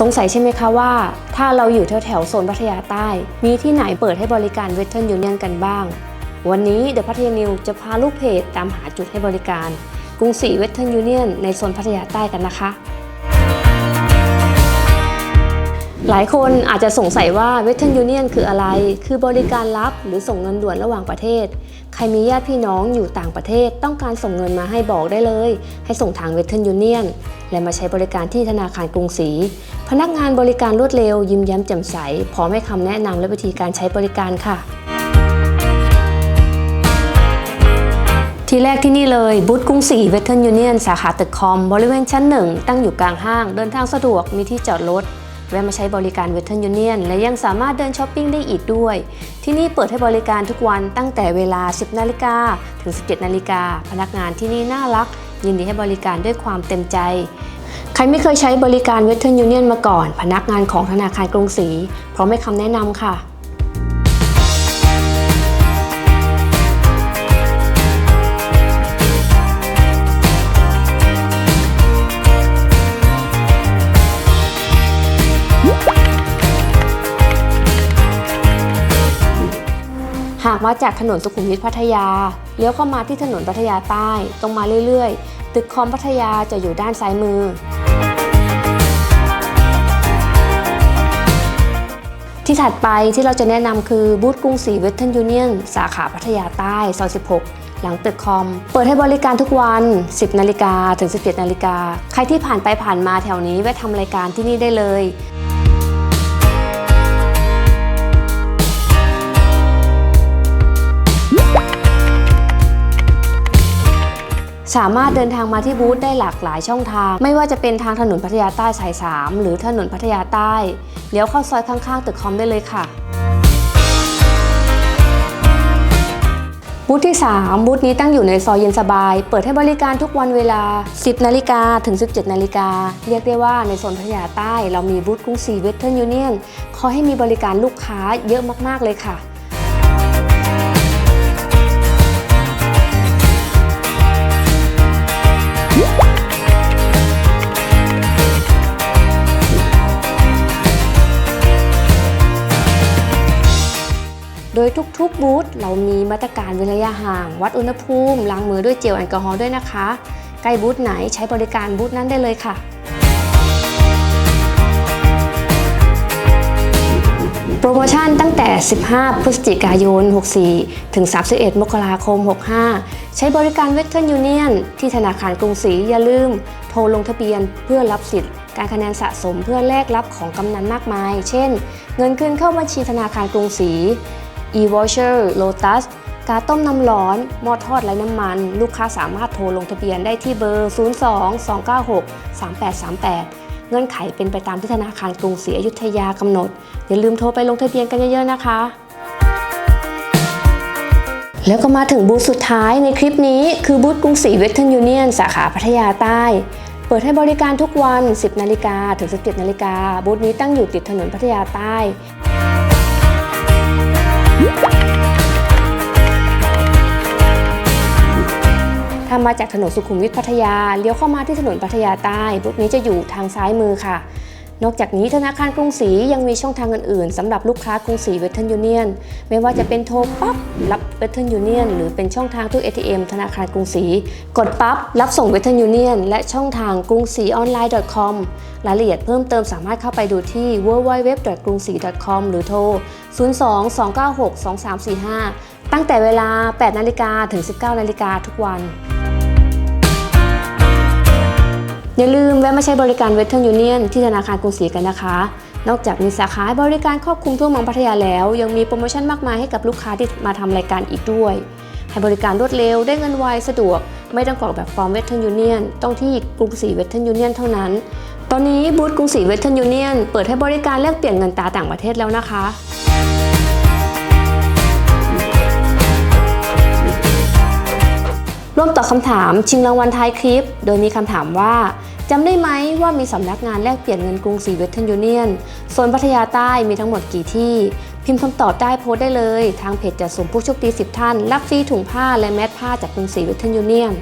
สงสัยใช่ไหมคะว่า ถ้าเราอยู่แถวแถวโซนพัทยาใต้ มีที่ไหนเปิดให้บริการเวทเทิร์นยูเนียนกันบ้าง วันนี้เดอะพัทยานิวจะพาลูกเพจตามหาจุดให้บริการ กรุงศรีเวทเทิร์นยูเนียนในโซนพัทยาใต้กันนะคะหลายคนอาจจะสงสัยว่าเวทเทิร์นยูเนียนคืออะไร คือบริการรับหรือส่งเงินด่วนระหว่างประเทศ ใครมีญาติพี่น้องอยู่ต่างประเทศ ต้องการส่งเงินมาให้บอกได้เลย ให้ส่งทางเวทเทิร์นยูเนียน และมาใช้บริการที่ธนาคารกรุงศรี พนักงานบริการรวดเร็ว ยิ้มแย้มแจ่มใส พร้อมให้คำแนะนำและวิธีการใช้บริการค่ะ ที่แรกที่นี่เลยบูธกรุงศรีเวทเทิร์นยูเนียนสาขาตึกคอม บริเวณชั้นหนึ่งตั้งอยู่กลางห้าง เดินทางสะดวกมีที่จอดรถแวะมาใช้บริการเวทเทิร์นยูเนียนและยังสามารถเดินช้อปปิ้งได้อีกด้วย ที่นี่เปิดให้บริการทุกวันตั้งแต่เวลา 10 นาฬิกาถึง 17 นาฬิกาพนักงานที่นี่น่ารัก ยินดีให้บริการด้วยความเต็มใจ ใครไม่เคยใช้บริการเวสเทิร์นยูเนียนมาก่อน พนักงานของธนาคารกรุงศรีพร้อมให้คำแนะนำค่ะากมาจากถนนสุขุมวิทพัทยา เลี้ยวเข้ามาที่ถนนพัทยาใต้ ตรงมาเรื่อยๆ ตึกคอมพัทยาจะอยู่ด้านซ้ายมือ ที่ถัดไปที่เราจะแนะนำคือบูธกรุงศรีเวทเทิร์นยูเนียนสาขาพัทยาใต้ซอย 16หลังตึกคอม เปิดให้บริการทุกวัน 10 นาฬิกาถึง 17 นาฬิกา ใครที่ผ่านไปผ่านมาแถวนี้แวะทำรายการที่นี่ได้เลย สามารถเดินทางมาที่บูธได้หลากหลายช่องทาง ไม่ว่าจะเป็นทางถนนพัทยาใต้สาย 3 หรือถนนพัทยาใต้เลี้ยวเข้าซอยข้างๆ ตึกคอมได้เลยค่ะบูธที่ 3 บูธนี้ตั้งอยู่ในซอยเย็นสบาย เปิดให้บริการทุกวันเวลา 10 นาฬิกาถึง 17 นาฬิกา เรียกได้ว่าในโซนพัทยาใต้ เรามีบูธกรุงศรีเวทเทิร์นยูเนียนคอยให้มีบริการลูกค้าเยอะมาก ๆ เลยค่ะ ยทุกๆบูธเรามีมาตรการเว้นระยะห่าง วัดอุณหภูมิล้างมือด้วยเจลแอลกอฮอล์ด้วยนะคะ ใกล้บูธไหนใช้บริการบูธนั้นได้เลยค่ะ โปรโมชั่นตั้งแต่ 15 พฤศจิกายน 64 ถึง 31 มกราคม 65 ใช้บริการเวทเทิร์นยูเนียนที่ธนาคารกรุงศรีอย่าลืม โทรลงทะเบียนเพื่อรับสิทธิ์การคะแนนสะสมเพื่อแลกรับของกำนันมากมาย เช่น เงินคืนเข้าบัญชีธนาคารกรุงศรี e-voucher Lotus การต้มน้ำร้อน หม้อทอดไร้น้ำมัน ลูกค้าสามารถโทรลงทะเบียนได้ที่เบอร์ 02 296 3838 เงื่อนไขเป็นไปตามที่ธนาคารกรุงศรีอยุธยากำหนด อย่าลืมโทรไปลงทะเบียนกันเยอะๆนะคะ แล้วก็มาถึงบูธสุดท้ายในคลิปนี้คือบูธกรุงศรีเวทเทิร์นยูเนียนสาขาพัทยาใต้ เปิดให้บริการทุกวัน 10 นาฬิกาถึง 17 นาฬิกาบูธนี้ตั้งอยู่ติดถนนพัทยาใต้ มาจากถนนสุขุมวิทพัทยา เลี้ยวเข้ามาที่ถนนพัทยาใต้บูธนี้จะอยู่ทางซ้ายมือค่ะ นอกจากนี้ธนาคารกรุงศรียังมีช่องทางอื่นๆสำหรับลูกค้ากรุงศรีเวทเทิร์นยูเนียนไม่ว่าจะเป็นโทรปั๊บรับเวทเทิร์นยูเนียนหรือเป็นช่องทางตู้ ATM ธนาคารกรุงศรีกดปั๊บรับส่งเวทเทิร์นยูเนียนและช่องทางกรุงศรีออนไลน์ .com รายละเอียดเพิ่มเติมสามารถเข้าไปดูที่ www.grungsi.com หรือโทร 02-296-2345 ตั้งแต่เวลา 8 นาฬิกาถึง 19 นาฬิกาทุกวัน อย่าลืมแวะมาใช้บริการเวทเทิร์นยูเนียนที่ธนาคารกรุงศรีกันนะคะ นอกจากมีสาขาบริการครอบคลุมทั่วเมืองพัทยาแล้ว ยังมีโปรโมชั่นมากมายให้กับลูกค้าที่มาทำรายการอีกด้วย ให้บริการรวดเร็วได้เงินไวสะดวก ไม่ต้องกรอกแบบฟอร์มเวทเทิร์นยูเนียนต้องที่กรุงศรีเวทเทิร์นยูเนียนเท่านั้น ตอนนี้บูธกรุงศรีเวทเทิร์นยูเนียนเปิดให้บริการแลกเปลี่ยนเงินตราต่างประเทศแล้วนะคะ ร่วมตอบคำถามชิงรางวัลท้ายคลิป โดยมีคำถามว่าจำได้ไหมว่ามีสำนักงานแลกเปลี่ยนเงินกรุงศรีเวสเทิร์นยูเนียนโซนพัทยาใต้มีทั้งหมดกี่ที่ พิมพ์คำตอบได้โพสได้เลย ทางเพจจะส่งผู้โชคดี 10 ท่าน รับฟรีถุงผ้าและแมสผ้าจากกรุงศรีเวสเทิร์นยูเนียน